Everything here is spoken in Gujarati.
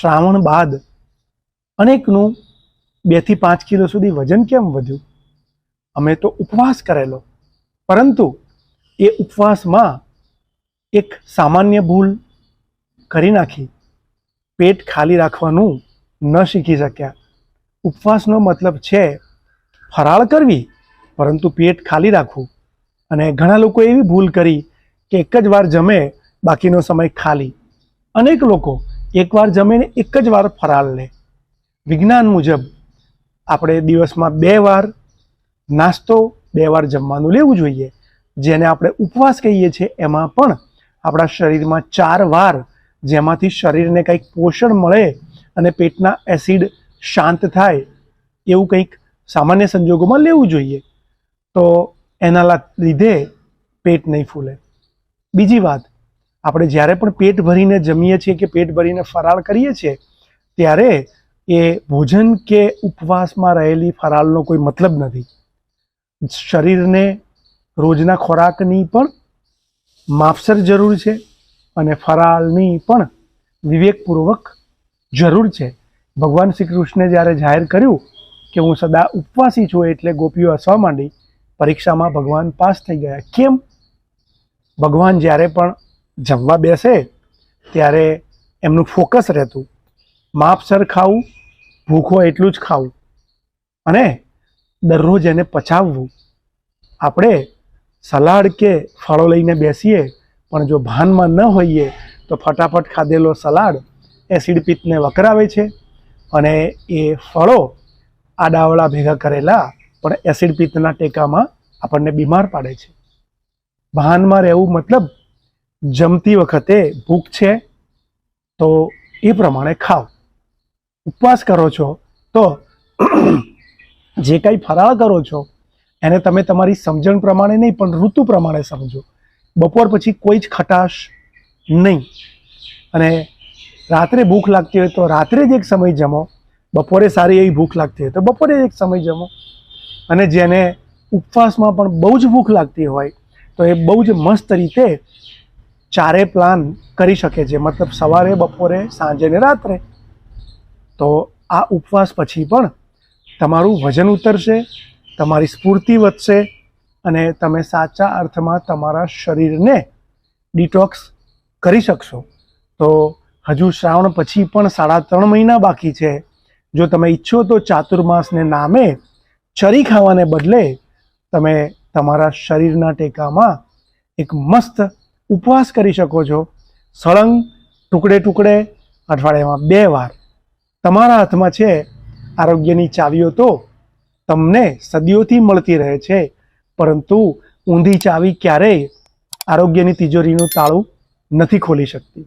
શ્રાવણ બાદ અનેકનું બેથી પાંચ કિલો સુધી વજન કેમ વધ્યું? અમે તો ઉપવાસ કરેલો. પરંતુ એ ઉપવાસમાં એક સામાન્ય ભૂલ કરી નાખી. પેટ ખાલી રાખવાનું ન શીખી શક્યા. ઉપવાસનો મતલબ છે ફરાળ કરવી, પરંતુ પેટ ખાલી રાખવું. અને ઘણા લોકો એવી ભૂલ કરી કે એક જ વાર જમે, બાકીનો સમય ખાલી. અનેક લોકો એકવાર જમીને એક જ વાર ફરાળ લે. વિજ્ઞાન મુજબ આપણે દિવસમાં બે વાર નાસ્તો, બે વાર જમવાનું લેવું જોઈએ. જેને આપણે ઉપવાસ કહીએ છીએ, એમાં પણ આપણા શરીરમાં ચાર વાર જેમાંથી શરીરને કંઈક પોષણ મળે અને પેટના એસિડ શાંત થાય, એવું કંઈક સામાન્ય સંજોગોમાં લેવું જોઈએ. તો એના લીધે પેટ નહીં ફૂલે. બીજી વાત આપણે જ્યારે પણ પેટ ભરીને જમીએ છીએ કે પેટ ભરીને ફરાળ કરીએ છીએ, ત્યારે એ ભોજન કે ઉપવાસમાં રહેલી ફરાળનો કોઈ મતલબ નથી. શરીરને રોજના ખોરાકની પણ માપસર જરૂર છે અને ફરાળની પણ વિવેકપૂર્વક જરૂર છે. ભગવાન શ્રી કૃષ્ણે જ્યારે જાહેર કર્યું કે હું સદા ઉપવાસી છું એટલે ગોપીઓ હસવા માંડી, પરીક્ષામાં ભગવાન પાસ થઈ ગયા. કેમ? ભગવાન જ્યારે પણ જમવા બેસે ત્યારે એમનું ફોકસ રહેતું. માપસર ખાવું, ભૂખો એટલું જ ખાવું અને દરરોજ એને પચાવવું. આપણે સલાડ કે ફળો લઈને બેસીએ, પણ જો ભાનમાં ન હોઈએ, તો ફટાફટ ખાધેલો સલાડ એસિડ પિત્તને વકરાવે છે અને એ ફળો આડાવળા ભેગા કરેલા, પણ એસિડ પિત્તના ટેકામાં આપણને બીમાર પાડે છે. ભાનમાં રહેવું મતલબ જમતી વખતે ભૂખ છે, તો એ પ્રમાણે ખાઓ. ઉપવાસ કરો છો, તો જે કાંઈ ફરાળ કરો છો, એને તમે તમારી સમજણ પ્રમાણે નહીં, પણ ઋતુ પ્રમાણે સમજો. બપોર પછી કોઈ જ ખટાશ નહીં. અને રાત્રે ભૂખ લાગતી હોય તો રાત્રે જ એક સમય જમો. બપોરે સારી એવી ભૂખ લાગતી હોય તો બપોરે એક સમય જમો. અને જેને ઉપવાસમાં પણ બહુ જ ભૂખ લાગતી હોય, તો એ બહુ જ મસ્ત રીતે ચારે પ્લાન કરી શકે છે. મતલબ સવારે, બપોરે, સાંજે ને રાત્રે. તો આ ઉપવાસ પછી પણ તમારું વજન ઉતરશે, તમારી સ્ફૂર્તિ વધશે અને તમે સાચા અર્થમાં તમારા શરીરને ડિટોક્સ કરી શકશો. તો હજુ શ્રાવણ પછી પણ સાડા ત્રણ મહિના બાકી છે. જો તમે ઈચ્છો તો ચાતુર્માસને નામે ચરી ખાવાને બદલે તમે તમારા શરીરના ટેકામાં એક મસ્ત ઉપવાસ કરી શકો છો. સળંગ ટુકડે ટુકડે અઠવાડિયામાં બે વાર. તમારા હાથમાં છે આરોગ્યની ચાવીઓ તો તમને સદીઓથી મળતી રહે છે. પરંતુ ઊંધી ચાવી ક્યારેય આરોગ્યની તિજોરીનું તાળું નથી ખોલી શકતી.